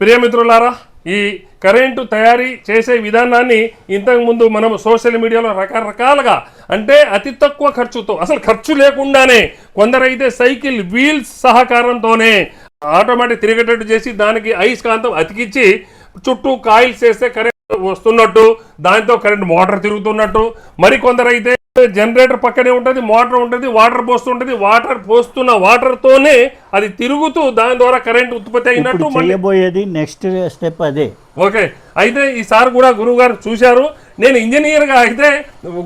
ప్రియమిత్రులారా ఈ కరెంటు తయారీ చేసే విధానాన్ని ఇంతకుముందు మనం సోషల్ మీడియాలో రకరకాలుగా అంటే అతి తక్కువ ఖర్చుతో అసలు ఖర్చు లేకుండానే కొందరైతే సైకిల్ వీల్స్ సహకారంతోనే ఆటోమేటిక్ తిరిగేటట్టు చేసి దానికి అయస్కాంతం అతికిచ్చి చుట్టూ కాయిల్స్ చేస్తే కరెంట్ వస్తున్నట్టు దాంతో కరెంట్ మోటార్ తిరుగుతున్నట్టు మరి కొందరైతే జనరేటర్ పక్కనే ఉంటుంది మోటార్ ఉంటుంది వాటర్ పోస్తుంటుంది వాటర్ పోస్తున్న వాటర్ తోనే అది తిరుగుతూ దాని ద్వారా కరెంట్ ఉత్పత్తి అయినట్టు మళ్ళీ చేయబోయేది నెక్స్ట్ స్టెప్ అదే. ఓకే. అయితే ఈసారి కూడా గురువు గారు చూశారు. నేను ఇంజనీర్గా అయితే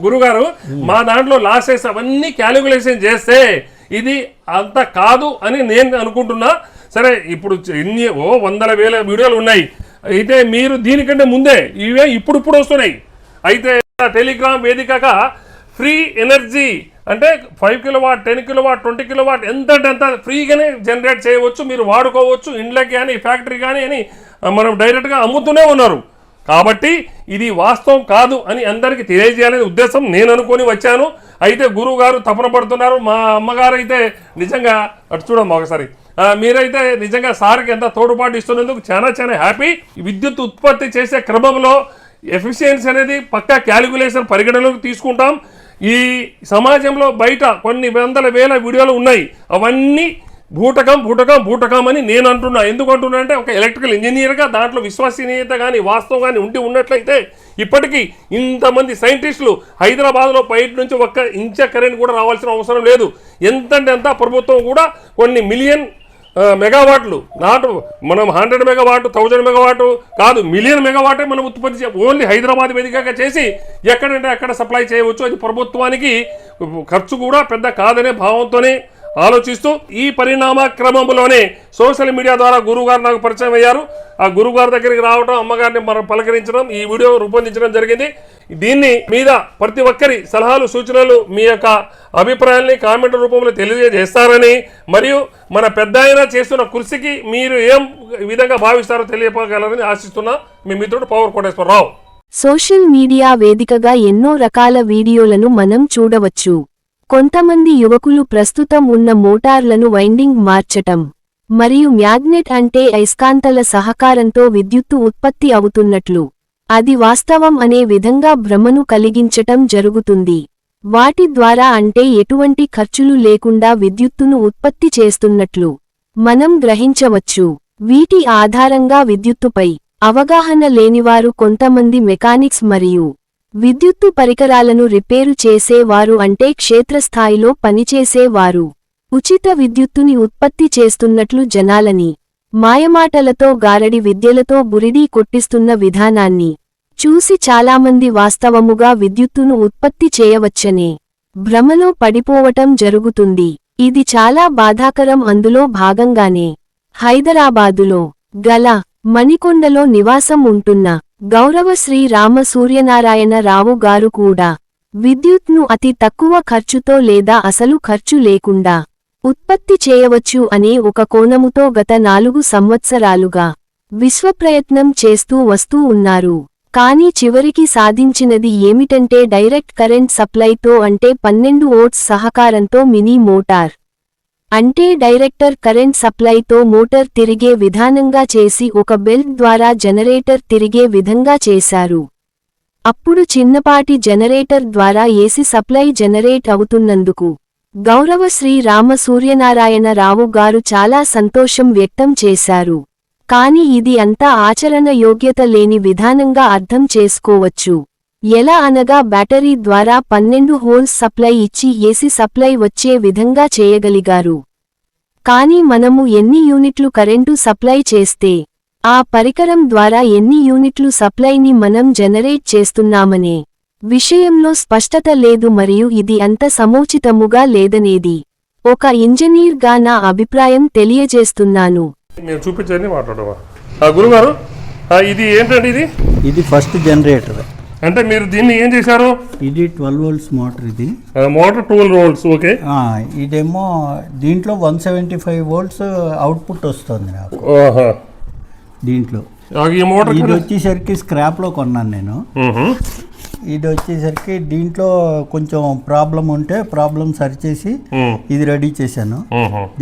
గురుగారు మా దాంట్లో లాసెస్ అవన్నీ క్యాలిక్యులేషన్ చేస్తే ఇది అంత కాదు అని నేను అనుకుంటున్నా. సరే ఇప్పుడు ఎన్ని ఓ వందల వేల వీడియోలు ఉన్నాయి. అయితే మీరు దీనికంటే ముందే ఇవే ఇప్పుడు ఇప్పుడు వస్తున్నాయి. అయితే టెలిగ్రామ్ వేదికగా ఫ్రీ ఎనర్జీ అంటే five kilowatt ten kilo watt twenty kilo watt ఎంత అంటే అంత ఫ్రీగానే జనరేట్ చేయవచ్చు మీరు వాడుకోవచ్చు ఇండ్లకి కానీ ఫ్యాక్టరీ కానీ అని మనం డైరెక్ట్గా అమ్ముతూనే ఉన్నారు. కాబట్టి ఇది వాస్తవం కాదు అని అందరికీ తెలియజేయాలనే ఉద్దేశం నేను అనుకొని వచ్చాను. అయితే గురువు గారు తపన పడుతున్నారు. మా అమ్మగారు అయితే నిజంగా అటు చూడమ్మా ఒకసారి. మీరైతే నిజంగా సార్కి ఎంత తోడుపాటు ఇస్తున్నందుకు చాలా చాలా హ్యాపీ. విద్యుత్ ఉత్పత్తి చేసే క్రమంలో ఎఫిషియన్సీ అనేది పక్కా క్యాలిక్యులేషన్ పరిగణలోకి తీసుకుంటాం. ఈ సమాజంలో బయట కొన్ని వందల వేల వీడియోలు ఉన్నాయి. అవన్నీ బూటకం బూటకం బూటకం అని నేను అంటున్నా. ఎందుకు అంటున్నా అంటే ఒక ఎలక్ట్రికల్ ఇంజనీర్గా దాంట్లో విశ్వసనీయత కానీ వాస్తవం కానీ ఉండి ఉన్నట్లయితే ఇప్పటికీ ఇంతమంది సైంటిస్టులు హైదరాబాద్లో బయట నుంచి ఒక్క ఇంచ కరెంట్ కూడా రావాల్సిన అవసరం లేదు. ఎంతంటే ఎంత ప్రభుత్వం కూడా కొన్ని మిలియన్ మెగావాట్లు. నాట్ మనం హండ్రెడ్ మెగావాట్ థౌజండ్ మెగావాట్ కాదు మిలియన్ మెగావాటే మనం ఉత్పత్తి చే ఓన్లీ హైదరాబాద్ వేదికగా చేసి ఎక్కడంటే అక్కడ సప్లై చేయవచ్చు. అది ప్రభుత్వానికి ఖర్చు కూడా పెద్ద కాదనే భావంతోనే ఆలోచిస్తూ ఈ పరిణామ క్రమంలోనే సోషల్ మీడియా ద్వారా గురువుగారు నాకు పరిచయం అయ్యారు. ఆ గురువుగారి దగ్గరికి రావడం అమ్మగారిని మనం పలకరించడం ఈ వీడియో రూపొందించడం జరిగింది. దీన్ని మీద ప్రతి ఒక్కరి సలహాలు సూచనలు మీ యొక్క అభిప్రాయాల్ని కామెంట్ రూపంలో తెలియజేస్తారని మరియు మన పెద్ద చేస్తున్న కృషికి మీరు ఏం విధంగా భావిస్తారో తెలియపగలరని ఆశిస్తున్నా మీ మిత్రుడు పవర్ కోటేశ్వరరావు. సోషల్ మీడియా వేదికగా ఎన్నో రకాల వీడియోలను మనం చూడవచ్చు. కొంతమంది యువకులు ప్రస్తుతం ఉన్న మోటార్లను వైండింగ్ మార్చటం మరియు మ్యాగ్నెట్ అంటే అయస్కాంతల సహకారంతో విద్యుత్తు ఉత్పత్తి అవుతున్నట్లు. అది వాస్తవం అనే విధంగా భ్రమను కలిగించటం జరుగుతుంది. వాటి ద్వారా అంటే ఎటువంటి ఖర్చులు లేకుండా విద్యుత్తును ఉత్పత్తి చేస్తున్నట్లు మనం గ్రహించవచ్చు. వీటి ఆధారంగా విద్యుత్తుపై అవగాహన లేనివారు కొంతమంది మెకానిక్స్ మరియు విద్యుత్తు పరికరాలను రిపేరు చేసేవారు అంటే క్షేత్రస్థాయిలో పనిచేసేవారు. ఉచిత విద్యుత్తుని ఉత్పత్తి చేస్తున్నట్లు జనాలని మాయమాటలతో గారడి విద్యలతో బురిడీ కొట్టిస్తున్న విధానాన్ని చూసి చాలామంది వాస్తవముగా విద్యుత్తును ఉత్పత్తి చేయవచ్చనే భ్రమలో పడిపోవటం జరుగుతుంది. ఇది చాలా బాధాకరం అందులో భాగంగానే హైదరాబాదులో గల మణికొండలో నివాసం ఉంటున్న గౌరవ శ్రీ రామ సూర్యనారాయణ రావు గారు కూడా విద్యుత్ను అతి తక్కువ ఖర్చుతో లేదా అసలు ఖర్చు లేకుండా ఉత్పత్తి చేయవచ్చు అనే ఒక కోణముతో గత నాలుగు సంవత్సరాలుగా విశ్వప్రయత్నం చేస్తూ వస్తూ ఉన్నారు. కానీ చివరికి సాధించినది ఏమిటంటే డైరెక్ట్ కరెంట్ సప్లైతో అంటే పన్నెండు ఓట్స్ సహకారంతో మినీ మోటార్ అంటే డైరెక్టర్ కరెంట్ సప్లైతో మోటార్ తిరిగే విధానంగా చేసి ఒక బెల్ట్ ద్వారా జనరేటర్ తిరిగే విధంగా చేశారు. అప్పుడు చిన్నపాటి జనరేటర్ ద్వారా ఏసి సప్లై జనరేట్ అవుతున్నందుకు గౌరవ శ్రీ రామ సూర్యనారాయణ రావు గారు చాలా సంతోషం వ్యక్తం చేశారు. కాని ఇది అంతా ఆచరణ యోగ్యత లేని విధానంగా అర్థం చేసుకోవచ్చు. ఎలా అనగా బ్యాటరీ ద్వారా పన్నెండు హోల్స్ సప్లై ఇచ్చి ఏసి సప్లై వచ్చే విధంగా చేయగలిగారు. కాని మనము ఎన్ని యూనిట్లు కరెంటు సప్లై చేస్తే ఆ పరికరం ద్వారా ఎన్ని యూనిట్లు సప్లైని మనం జనరేట్ చేస్తున్నామనే విషయంలో స్పష్టత లేదు మరియు ఇది అంత సమోచితముగా లేదనేది ఒక ఇంజనీర్గా నా అభిప్రాయం తెలియజేస్తున్నాను. చూపించండి మాట్లాడవా? గురుగారు ఆ, ఇది ఏంటండి ఇది? ఇది ఫస్ట్ జనరేటర్. అంటే మీరు దీన్ని ఏం చేశారు? ఇది ట్వెల్వ్ వోల్ట్స్ మోటార్ ఇది. Motor twelve volts okay. ఇదేమో దీంట్లో one seventy five volts output వస్తుంది నాకు. దీంట్లో. ఈ మోటార్ ఇది వచ్చేసరికి స్క్రాప్లో కొన్నాను నేను. ఇది వచ్చేసరికి దీంట్లో కొంచెం ప్రాబ్లం ఉంటే ప్రాబ్లం సరిచేసి ఇది రెడీ చేశాను.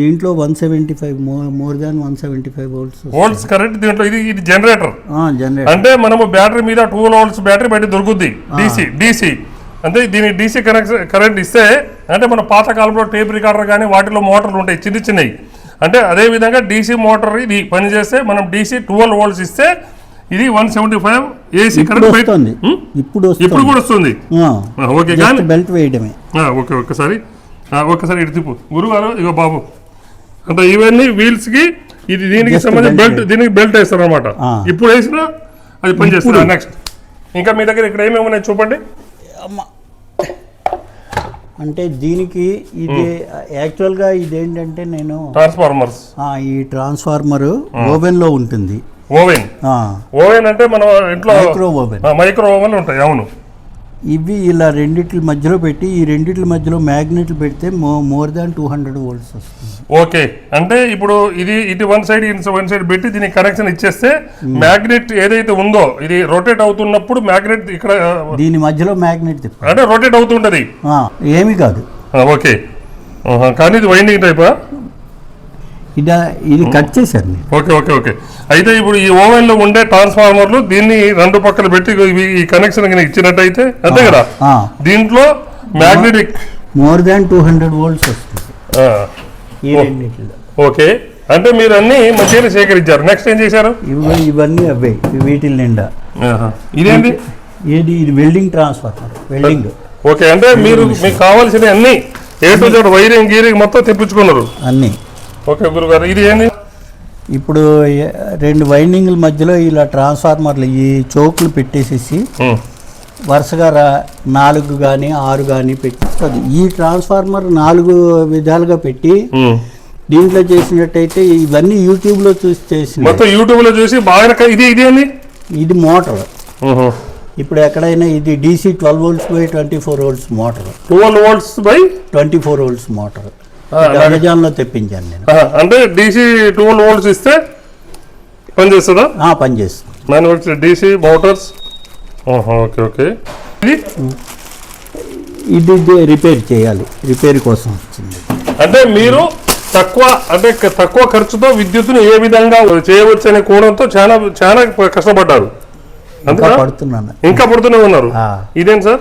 దీంట్లో one seventy five more than one seventy five volts volts current దీంట్లో ఇది ఇది జనరేటర్ జనరేట్ అంటే మనము బ్యాటరీ మీద టూ వోల్ట్స్ బ్యాటరీ బయట దొరుకుద్ది. డీసీ డీసీ అంటే దీని డీసీ కనెక్షన్ కరెంట్ ఇస్తే అంటే మన పాత కాలంలో టేప్ రికార్డర్ కానీ వాటిలో మోటార్లు ఉంటాయి చిన్న చిన్నవి అంటే అదే విధంగా డీసీ మోటార్ ఇది పనిచేస్తే మనం డీసీ ట్వెల్వ్ వోల్ట్స్ ఇస్తే ఇది one seventy five AC current వస్తుంది. ఉం? ఇప్పుడు ఇప్పుడు కూడా వస్తుంది. ఓకే కానీ బెల్ట్ వేయడమే. ఓకే ఒక్కసారి. ఆ, ఒక్కసారి ఇటు తిప్పు. గురుగారు ఇగో బాబు. అంటే ఇవన్నీ వీల్స్కి ఇది దీనికి సంబంధించి బెల్ట్ దీనికి బెల్ట్ వేస్తారు అనమాట. ఇప్పుడు వేసినా అది పనిచేస్తుంది నెక్స్ట్ ఇంకా మీ దగ్గర ఇక్కడ ఏమేమి ఉన్నాయి చూపండి. అంటే దీనికి ఇది యాక్చువల్గా ఇదేంటంటే నేను ట్రాన్స్ఫార్మర్స్ ఈ ట్రాన్స్ఫార్మర్ ఓవెన్లో ఉంటుంది. ఓవెన్ ఓవెన్ అంటే మనం ఇంట్లో మైక్రో ఓవెన్ మైక్రో ఓవెన్ ఉంటాయి అవును. ఇవి ఇలా రెండిట్ల మధ్యలో పెట్టి ఈ రెండిట్ల మధ్యలో మ్యాగ్నెట్లు పెడితే మో more than two hundred volts వస్తుంది. ఓకే. అంటే ఇప్పుడు ఇది ఇటు వన్ సైడ్ ఇటు వన్ సైడ్ పెట్టి దీనికి కనెక్షన్ ఇచ్చేస్తే మ్యాగ్నెట్ ఏదైతే ఉందో ఇది రొటేట్ అవుతున్నప్పుడు మ్యాగ్నెట్ ఇక్కడ దీని మధ్యలో మ్యాగ్నెట్ అంటే రొటేట్ అవుతుంటది. ఏమీ కాదు. ఓకే. కానీ ఇది వైండింగ్ టైపా ఇది ఇది కట్ చేశారు ఓకే ఓకే ఓకే. అయితే ఇప్పుడు ఈ ఓవెన్లో ఉండే ట్రాన్స్ఫార్మర్లు దీన్ని రెండు పక్కల పెట్టి ఈ కనెక్షన్ ఇచ్చినట్టయితే అంతే కదా? దీంట్లో magnetic more than two hundred volts వస్తుంది. ఓకే. అంటే మీరు అన్ని మంచిగానే సేకరించారు. నెక్స్ట్ ఏం చేశారు? ఇవి ఇవన్నీ అవే వీటి నిండా. ఇదేంటి ఏది ఇది వెల్డింగ్ ట్రాన్స్ఫార్మర్ వెల్డింగ్ ఓకే అంటే మీరు మీకు కావాల్సిన అన్ని ఏ టు జెడ్ వైరింగ్ గీరింగ్ మొత్తం తెప్పించుకున్నారు. అన్నీ. ఓకే గురుగారు ఇది ఏంది ఇప్పుడు రెండు వైండింగ్ల మధ్యలో ఇలా ట్రాన్స్ఫార్మర్లు ఈ చోకులు పెట్టేసేసి. వరుసగా రా నాలుగు కానీ ఆరు కానీ పెట్టి ఈ ట్రాన్స్ఫార్మర్ నాలుగు విధాలుగా పెట్టి. దీంట్లో చేసినట్టయితే ఇవన్నీ యూట్యూబ్లో చూసి చేసిన మొత్తం యూట్యూబ్లో చూసి బాగా ఇది ఇది ఏంది ఇది మోటార్. ఇప్పుడు ఎక్కడైనా ఇది DC twelve volts by twenty four volts motor twelve volts by twenty four volts motor. అమెజాన్లో తెప్పించాను నేను. అంటే డీసీ ట్వెల్వ్ వోల్ట్స్ ఇస్తే పనిచేస్తుందా పనిచేస్తుంది manufacture DC motors okay okay. ఇది? ఇది రిపేర్ చేయాలి. రిపేర్ కోసం వచ్చింది. అంటే మీరు తక్కువ అంటే తక్కువ ఖర్చుతో విద్యుత్తును ఏ విధంగా చేయవచ్చు అనే కోణంతో చాలా చాలా కష్టపడ్డారు. పడుతున్నాను. ఇంకా పడుతూనే ఉన్నారు. ఆ. ఇదేం సార్?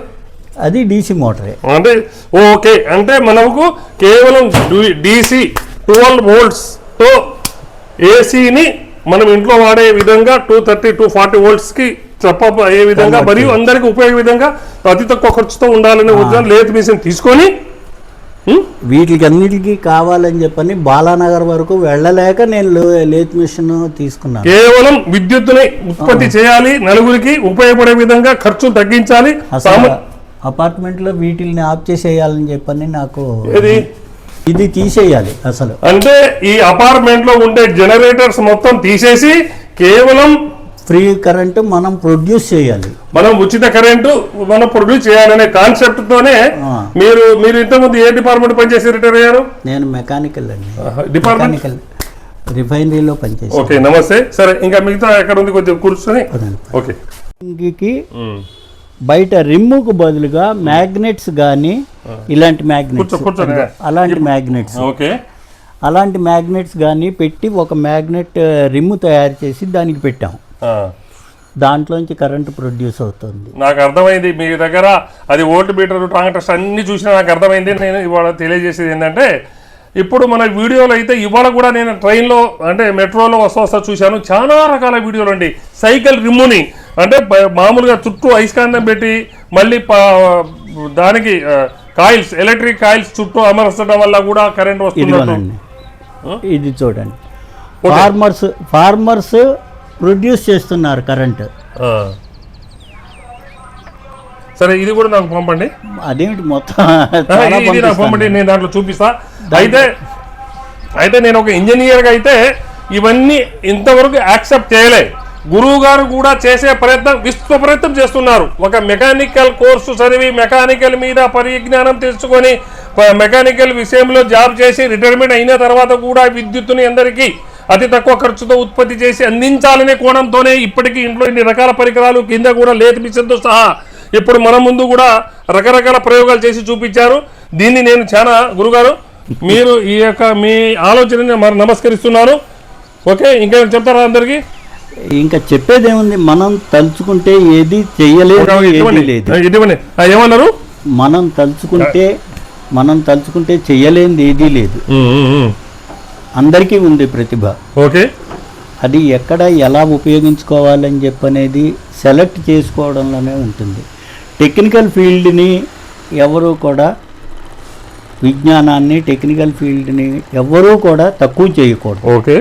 అది డీసీ మోటరే. అంటే ఓకే. అంటే మనకు కేవలం డీసీ ట్వెల్వ్ వోల్ట్స్తో ఏసీని మనం ఇంట్లో వాడే విధంగా టూ థర్టీ టూ ఫార్టీ వోల్ట్స్కి తప్ప అయ్యే విధంగా మరియు అందరికి ఉపయోగ విధంగా అతి తక్కువ ఖర్చుతో ఉండాలనే ఉద్దేశం లేత్ మిషన్ తీసుకొని వీటికి అన్నిటికీ కావాలని చెప్పని బాలానగర్ వరకు వెళ్ళలేక నేను లేత్ మిషన్ తీసుకున్నాను. కేవలం విద్యుత్తుని ఉత్పత్తి చేయాలి నలుగురికి ఉపయోగపడే విధంగా ఖర్చు తగ్గించాలి అపార్ట్మెంట్లో వీటిని ఆఫ్ చేసేయాలని చెప్పని నాకు ఇది ఇది తీసేయాలి అసలు. అంటే ఈ అపార్ట్మెంట్లో ఉండే జనరేటర్స్ మొత్తం తీసేసి కేవలం ఫ్రీ కరెంట్ మనం ప్రొడ్యూస్ చేయాలి. మనం ఉచిత కరెంటు మనం ప్రొడ్యూస్ చేయాలనే కాన్సెప్ట్ తోనే. మీరు మీరు ఇంతకుముందు ఏ డిపార్ట్మెంట్ పనిచేసి రిటైర్ అయ్యారు? నేను మెకానికల్ అండి. డిపార్ట్మెంట్? మెకానికల్ రిఫైనరీలో పనిచేసాను ఓకే నమస్తే. సరే ఇంకా మిగతా ఎక్కడ ఉంది కొంచెం కూర్చొని. ఓకే. బయట రిమ్ముకు బదులుగా మ్యాగ్నెట్స్ కానీ ఇలాంటి మ్యాగ్నెట్స్. అలాంటి మ్యాగ్నెట్స్. ఓకే. అలాంటి మ్యాగ్నెట్స్ కానీ పెట్టి ఒక మ్యాగ్నెట్ రిమ్ తయారు చేసి దానికి పెట్టాం. దాంట్లోంచి కరెంట్ ప్రొడ్యూస్ అవుతుంది. నాకు అర్థమైంది. మీ దగ్గర అది ఓల్డ్ మీటర్ ట్రాంగటర్స్ అన్ని చూసినా నాకు అర్థమైంది. నేను ఇవాళ తెలియజేసేది ఏంటంటే ఇప్పుడు మన వీడియోలు అయితే ఇవాళ కూడా నేను ట్రైన్లో అంటే మెట్రోలో వస్తా వస్తా చూశాను. చాలా రకాల వీడియోలు అండి. సైకిల్ రిమ్ముని అంటే మామూలుగా చుట్టూ అయస్కాంతం పెట్టి మళ్ళీ దానికి కాయిల్స్ ఎలక్ట్రిక్ కాయిల్స్ చుట్టూ అమర్చడం వల్ల కూడా కరెంట్ ఇదిగోనండి ఇది చూడండి. ఫార్మర్స్ ఫార్మర్స్ ప్రొడ్యూస్ చేస్తున్నారు కరెంట్. సరే ఇది కూడా నాకు పంపండి. అదేమిటి మొత్తం? ఇది- నాకు. పంపండి నేను దాంట్లో చూపిస్తా. అయితే అయితే నేను ఒక ఇంజనీర్గా అయితే ఇవన్నీ ఇంతవరకు యాక్సెప్ట్ చేయలే. గురువు గారు కూడా చేసే ప్రయత్నం విశ్వ ప్రయత్నం చేస్తున్నారు. ఒక మెకానికల్ కోర్సు చదివి మెకానికల్ మీద పరిజ్ఞానం తెచ్చుకొని మెకానికల్ విషయంలో జాబ్ చేసి రిటైర్మెంట్ అయిన తర్వాత కూడా విద్యుత్తుని అందరికీ అతి తక్కువ ఖర్చుతో ఉత్పత్తి చేసి అందించాలనే కోణంతోనే ఇప్పటికీ ఇంట్లో ఇన్ని రకాల పరికరాలు కింద కూడా లేత్ మిషన్తో సహా ఇప్పుడు మన ముందు కూడా రకరకాల ప్రయోగాలు చేసి చూపించారు. దీన్ని నేను చాలా గురుగారు మీరు ఈ యొక్క మీ ఆలోచనని మరి నమస్కరిస్తున్నాను. ఓకే ఇంకా చెప్తారా అందరికీ? ఇంకా చెప్పేది ఏముంది మనం తలుచుకుంటే ఏది చెయ్యలేదు ఏది ఇటువంటి లేదు. ఇటువంటి ఆ, ఏమన్నారు? మనం తలుచుకుంటే మనం తలుచుకుంటే చెయ్యలేనిది ఏదీ లేదు. అందరికీ ఉంది ప్రతిభ. ఓకే. అది ఎక్కడ ఎలా ఉపయోగించుకోవాలని చెప్పనేది సెలెక్ట్ చేసుకోవడంలోనే ఉంటుంది. టెక్నికల్ ఫీల్డ్ని ఎవరు కూడా విజ్ఞానాన్ని టెక్నికల్ ఫీల్డ్ని ఎవరూ కూడా తక్కువ చేయకూడదు. ఓకే.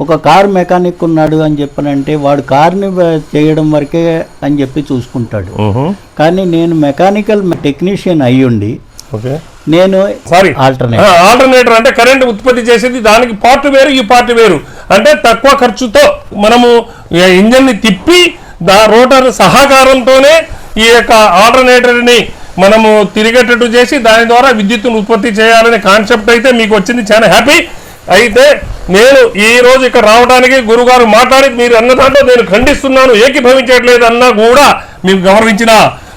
ఒక కార్ మెకానిక్ ఉన్నాడు అని చెప్పనంటే వాడు కార్ని చేయడం వరకే అని చెప్పి చూసుకుంటాడు. కానీ నేను మెకానికల్ టెక్నీషియన్ అయ్యుండి ఓకే. నేను సారీ. ఆల్టర్నేట్. ఆల్టర్నేటర్ అంటే కరెంట్ ఉత్పత్తి చేసేది దానికి పార్ట్ వేరు ఈ పార్ట్ వేరు. అంటే తక్కువ ఖర్చుతో మనము ఇంజన్ని తిప్పి దా రోటర్ సహకారంతోనే ఈ యొక్క ఆల్టర్నేటర్ని మనము తిరిగేటట్టు చేసి దాని ద్వారా విద్యుత్తును ఉత్పత్తి చేయాలనే కాన్సెప్ట్ అయితే మీకు వచ్చింది. చాలా హ్యాపీ. అయితే నేను ఈ రోజు ఇక్కడ రావడానికి గురుగారు మాట్లాడి మీరు అన్న దాంట్లో నేను ఖండిస్తున్నాను ఏకీభవించట్లేదు అన్నా కూడా మీకు గౌరవించిన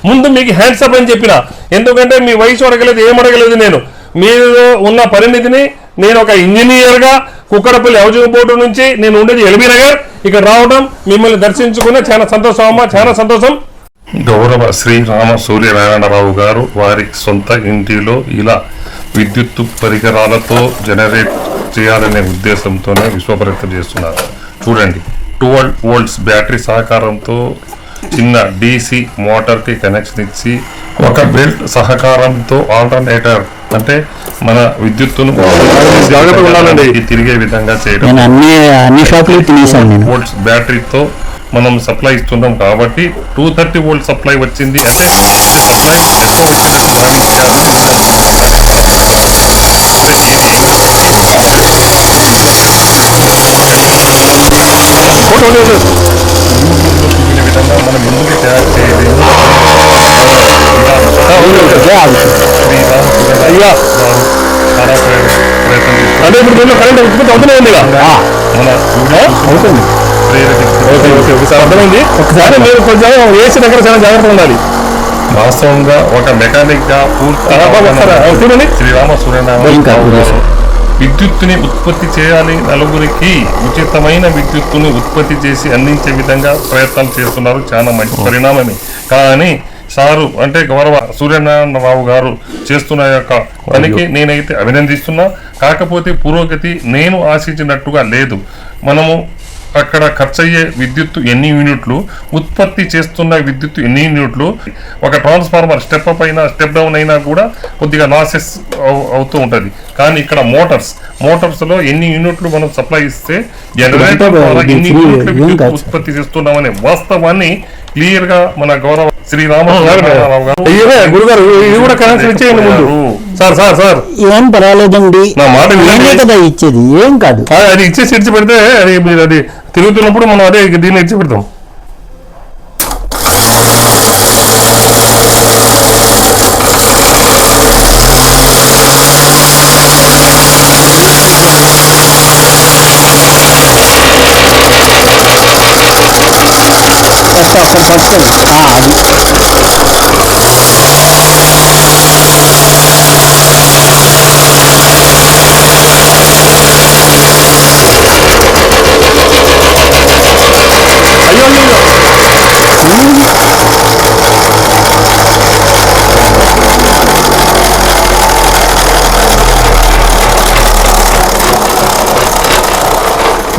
ముందు మీకు హ్యాండ్సప్ అని చెప్పిన. ఎందుకంటే మీ వయసు అడగలేదు ఏం అడగలేదు నేను. మీరు ఉన్న పరిణితిని నేను ఒక ఇంజనీర్గా కుక్కడపల్లి హౌసింగ్ బోర్డు నుంచి నేను ఉండేది ఎల్బీ నగర్. ఇక్కడ రావడం మిమ్మల్ని దర్శించుకున్న చాలా సంతోషం అమ్మా చాలా సంతోషం. గౌరవ శ్రీ రామ సూర్యనారాయణరావు గారు వారి సొంత ఇంటిలో ఇలా విద్యుత్తు పరికరాలతో జనరేట్ చేయాలనే ఉద్దేశంతోనే విశ్వప్రయత్నం చేస్తున్నారు. చూడండి ట్వెల్వ్ వోల్ట్స్ బ్యాటరీ సహకారంతో చిన్న డీసీ మోటార్కి కనెక్షన్ ఇచ్చి ఒక బెల్ట్ సహకారంతో ఆల్టర్నేటర్ అంటే మన విద్యుత్తును. తిరిగే విధంగా చేయడం. నేను అన్ని అన్ని షాపులు తినేసాను నేను. వోల్ట్స్ బ్యాటరీతో మనం సప్లై ఇస్తున్నాం కాబట్టి టూ థర్టీ వోల్ట్ సప్లై వచ్చింది అంటే సప్లై ఎక్కువ వచ్చినట్టు భావించారు విధంగా మనం ఎందుకు తయారు చేయలేదు ప్రయత్నం. అంటే ఇప్పుడు కరెంట్ అవుతుంది ప్రేరేపిస్తున్నారు. ఓకే ఓకే ఒకసారి అర్థమైంది? ఒకసారి మీరు కొంచెం ఏసీ దగ్గర చాలా జాగ్రత్తగా ఉండాలి. వాస్తవంగా ఒక మెకానిక్గా పూర్తి శ్రీరామ సూర్యనారాయణ. విద్యుత్తుని ఉత్పత్తి చేయాలి నలుగురికి ఉచితమైన విద్యుత్తుని ఉత్పత్తి చేసి అందించే విధంగా ప్రయత్నాలు చేస్తున్నారు. చాలా మంచి పరిణామమే. కానీ సారు అంటే గౌరవ సూర్యనారాయణరావు గారు చేస్తున్న యొక్క పనికి నేనైతే అభినందిస్తున్నా. కాకపోతే పురోగతి నేను ఆశించినట్టుగా లేదు. మనము అక్కడ ఖర్చయ్యే విద్యుత్తు ఎన్ని యూనిట్లు ఉత్పత్తి చేస్తున్న విద్యుత్తు ఎన్ని యూనిట్లు ఒక ట్రాన్స్ఫార్మర్ స్టెప్ అప్ అయినా స్టెప్ డౌన్ అయినా కూడా కొద్దిగా లాసెస్ అవుతూ ఉంటుంది. కానీ ఇక్కడ మోటార్స్ మోటార్స్లో ఎన్ని యూనిట్లు మనం సప్లై ఇస్తే జనరేటర్ ద్వారా ఎన్ని యూనిట్లు విద్యుత్. ఉత్పత్తి చేస్తున్నామనే వాస్తవాన్ని క్లియర్గా మన గౌరవ శ్రీరామరావు గారు అయ్యే గురుగారు సార్ సార్ సార్. ఏం పర్వాలేదండి. నా మాట కదా ఇచ్చేది ఏం కాదు. అది ఇచ్చేసి ఇడిచి పెడితే అది మీరు అది తిరుగుతున్నప్పుడు మనం అదే దీన్ని ఇచ్చి పెడతాం ఒక్క ఒక్క పట్టుకోండి.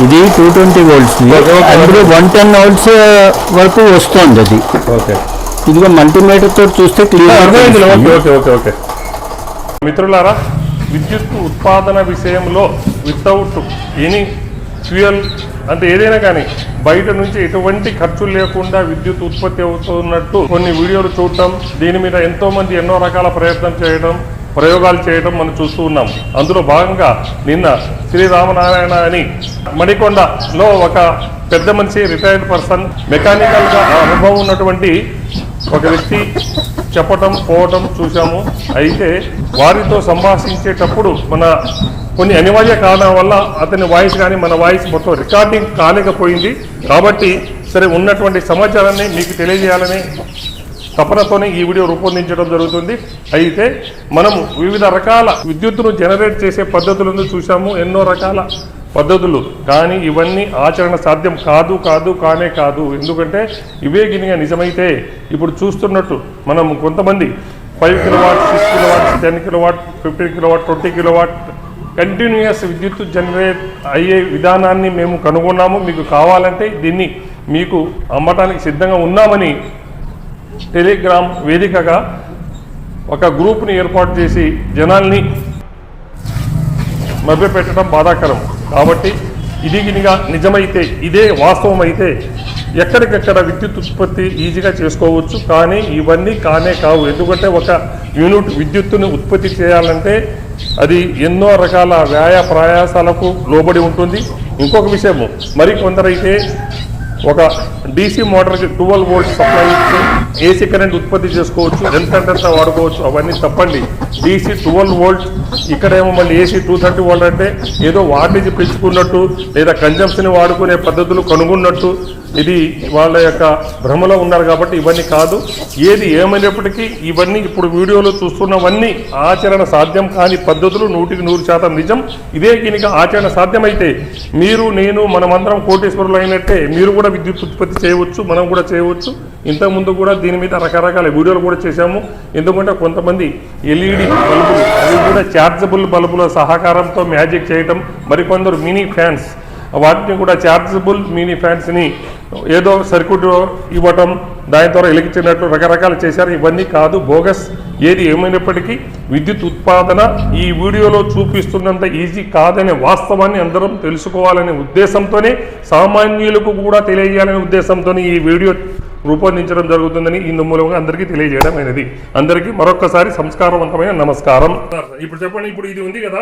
ఇది టూ ట్వంటీ వోల్ట్స్. అందులో వన్ టెన్ వోల్ట్స్ వరకు వస్తుంది అది. ఓకే ఇదిగో మల్టీమీటర్ తోటి చూస్తే క్లియర్ ఓకే ఓకే ఓకే మిత్రులారా విద్యుత్ ఉత్పాదన విషయంలో వితౌట్ ఎనీ ఫ్యూయల్ అంటే ఏదైనా కానీ బయట నుంచి ఎటువంటి ఖర్చు లేకుండా విద్యుత్ ఉత్పత్తి అవుతున్నట్టు కొన్ని వీడియోలు చూడటం దీని మీద ఎంతో మంది ఎన్నో రకాల ప్రయత్నం చేయడం ప్రయోగాలు చేయడం మనం చూస్తూ ఉన్నాం. అందులో భాగంగా నిన్న శ్రీరామనారాయణ అని మణికొండలో ఒక పెద్ద మనిషి రిటైర్డ్ పర్సన్ మెకానికల్గా అనుభవం ఉన్నటువంటి ఒక వ్యక్తి చెప్పటం పోవటం చూసాము అయితే వారితో సంభాషించేటప్పుడు మన కొన్ని అనివార్య కారణాల వల్ల అతని వాయిస్ కానీ మన వాయిస్ మొత్తం రికార్డింగ్ కాలేకపోయింది. కాబట్టి సరే ఉన్నటువంటి సమాచారాన్ని మీకు తెలియజేయాలని తపనతోనే ఈ వీడియో రూపొందించడం జరుగుతుంది. అయితే మనము వివిధ రకాల విద్యుత్తును జనరేట్ చేసే పద్ధతులను చూసాము ఎన్నో రకాల పద్ధతులు. కానీ ఇవన్నీ ఆచరణ సాధ్యం కాదు కాదు కానే కాదు. ఎందుకంటే ఇవే గినిగా నిజమైతే ఇప్పుడు చూస్తున్నట్టు మనం కొంతమంది five kilowatt six kilowatt ten kilowatt fifteen kilowatt twenty kilowatt continuous విద్యుత్ జనరేట్ అయ్యే విధానాన్ని మేము కనుగొన్నాము. మీకు కావాలంటే దీన్ని మీకు అమ్మటానికి సిద్ధంగా ఉన్నామని టెలిగ్రామ్ వేదికగా ఒక గ్రూప్ని ఏర్పాటు చేసి జనాల్ని మభ్యపెట్టడం బాధాకరం. కాబట్టి ఇది గినిగా నిజమైతే ఇదే వాస్తవం అయితే ఎక్కడికెక్కడ విద్యుత్ ఉత్పత్తి ఈజీగా చేసుకోవచ్చు కానీ ఇవన్నీ కానే కావు. ఎందుకంటే ఒక యూనిట్ విద్యుత్తుని ఉత్పత్తి చేయాలంటే అది ఎన్నో రకాల వ్యాయ ప్రయాసాలకు లోబడి ఉంటుంది. ఇంకొక విషయము మరి కొందరైతే ఒక డీసీ మోటార్కి ట్వెల్వ్ వోల్ట్ సప్లై ఇచ్చి ఏసీ కరెంట్ ఉత్పత్తి చేసుకోవచ్చు ఎంతంత వాడుకోవచ్చు అవన్నీ తప్పండి. డీసీ ట్వెల్వ్ వోల్ట్ ఇక్కడేమో మళ్ళీ ఏసీ టూ థర్టీ వోల్ట్ అంటే ఏదో వాటేజ్ పెంచుకున్నట్టు లేదా కన్జంప్షన్ వాడుకునే పద్ధతులు కనుగొన్నట్టు ఇది వాళ్ళ యొక్క భ్రమలో ఉన్నారు కాబట్టి ఇవన్నీ కాదు. ఏది ఏమైనప్పటికీ ఇవన్నీ ఇప్పుడు వీడియోలో చూస్తున్నవన్నీ ఆచరణ సాధ్యం కాని పద్ధతులు నూటికి నూరు శాతం నిజం. ఇదే కనుక ఆచరణ సాధ్యమైతే మీరు నేను మనమందరం కోటేశ్వరులు అయినట్టే మీరు కూడా విద్యుత్ ఉత్పత్తి చేయవచ్చు మనం కూడా చేయవచ్చు. ఇంతకుముందు కూడా దీని మీద రకరకాల వీడియోలు కూడా చేశాము. ఎందుకంటే కొంతమంది ఎల్ఈడి బల్బులు అవి కూడా చార్జబుల్ బల్బుల సహకారంతో మ్యాజిక్ చేయటం మరికొందరు మినీ ఫ్యాన్స్ వాటిని కూడా చార్జబుల్ మినీ ఫ్యాన్స్ని ఏదో సర్క్యూట్ ఇవ్వటం దాని ద్వారా వెలిగించినట్లు రకరకాలు చేశారు. ఇవన్నీ కాదు బోగస్ ఏది ఏమైనప్పటికీ విద్యుత్ ఉత్పాదన ఈ వీడియోలో చూపిస్తున్నంత ఈజీ కాదనే వాస్తవాన్ని అందరం తెలుసుకోవాలనే ఉద్దేశంతోనే సామాన్యులకు కూడా తెలియజేయాలనే ఉద్దేశంతోనే ఈ వీడియో రూపొందించడం జరుగుతుందని ఇందు మూలంగా అందరికీ తెలియజేయడం అయినది. అందరికీ మరొకసారి సంస్కారవంతమైన నమస్కారం. ఇప్పుడు చెప్పండి ఇప్పుడు ఇది ఉంది కదా.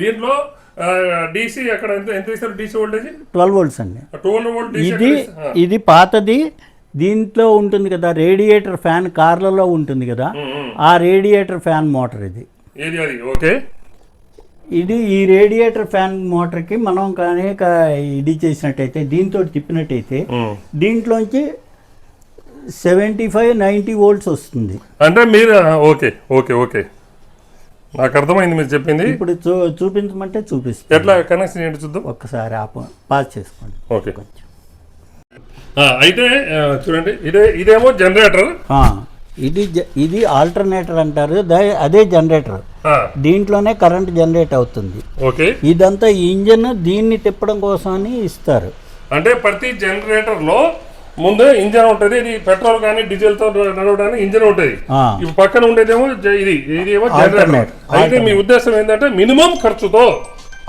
దీంట్లో డీసీ అక్కడ ఎంత ఎంత ఇస్తారు డీసీ వోల్టేజ్ ట్వెల్వ్ వోల్ట్స్ అండి. ట్వెల్వ్ వోల్ట్ ఇది ఇది పాతది. దీంట్లో ఉంటుంది కదా రేడియేటర్ ఫ్యాన్ కార్లలో ఉంటుంది కదా. ఆ రేడియేటర్ ఫ్యాన్ మోటార్ ఇది. ఓకే. ఇది ఈ రేడియేటర్ ఫ్యాన్ మోటార్కి మనం కానీ క- ఇది చేసినట్టయితే దీంతో తిప్పినట్టయితే దీంట్లోంచి సెవెంటీ ఫైవ్ నైంటీ వోల్ట్స్ వస్తుంది. అంటే మీరు ఓకే ఓకే ఓకే. నాకు అర్థమైంది మీరు చెప్పింది. ఇప్పుడు చూ చూపించమంటే చూపిస్తాను. ఎట్లా కనెక్షన్ ఏంటి చూద్దాం. ఒక్కసారి ఆప పాస్ చేసుకోండి. ఓకే. ఆ, అయితే చూడండి ఇదే ఇదేమో జనరేటర్ ఇది ఇది ఆల్టర్నేటర్ అంటారు. అదే జనరేటర్ దీంట్లోనే కరెంట్ జనరేట్ అవుతుంది. ఓకే. ఇదంతా ఇంజన్ దీన్ని తిప్పడం కోసం అని ఇస్తారు. అంటే ప్రతి జనరేటర్లో ముందు ఇంజన్ ఉంటుంది ఇది పెట్రోల్ కానీ డీజిల్తో నడవడానికి ఇంజన్ ఉంటుంది. ఇవి పక్కన ఉండేదేమో ఇది ఇది ఏమో జనరేటర్. అయితే మీ ఉద్దేశం ఏంటంటే మినిమం ఖర్చుతో.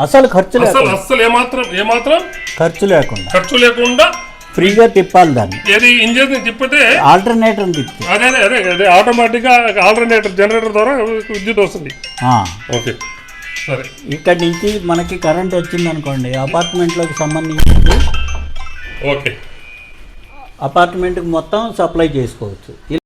అసలు ఖర్చు అసలు అస్సలు ఏమాత్రం ఏమాత్రం ఖర్చు లేకుండా. ఖర్చు లేకుండా ఫ్రీగా తిప్పాలి దాన్ని. ఏది ఇంజన్ తిప్పితే ఆల్టర్నేటర్ తిప్పి అదే అదే అదే ఆటోమేటిక్గా ఆల్టర్నేటర్ జనరేటర్ ద్వారా విద్యుత్ వస్తుంది. ఓకే. సరే. ఇక్కడి నుంచి మనకి కరెంట్ వచ్చింది అనుకోండి అపార్ట్మెంట్లోకి సంబంధించి ఓకే. అపార్ట్మెంట్కి మొత్తం సప్లై చేసుకోవచ్చు.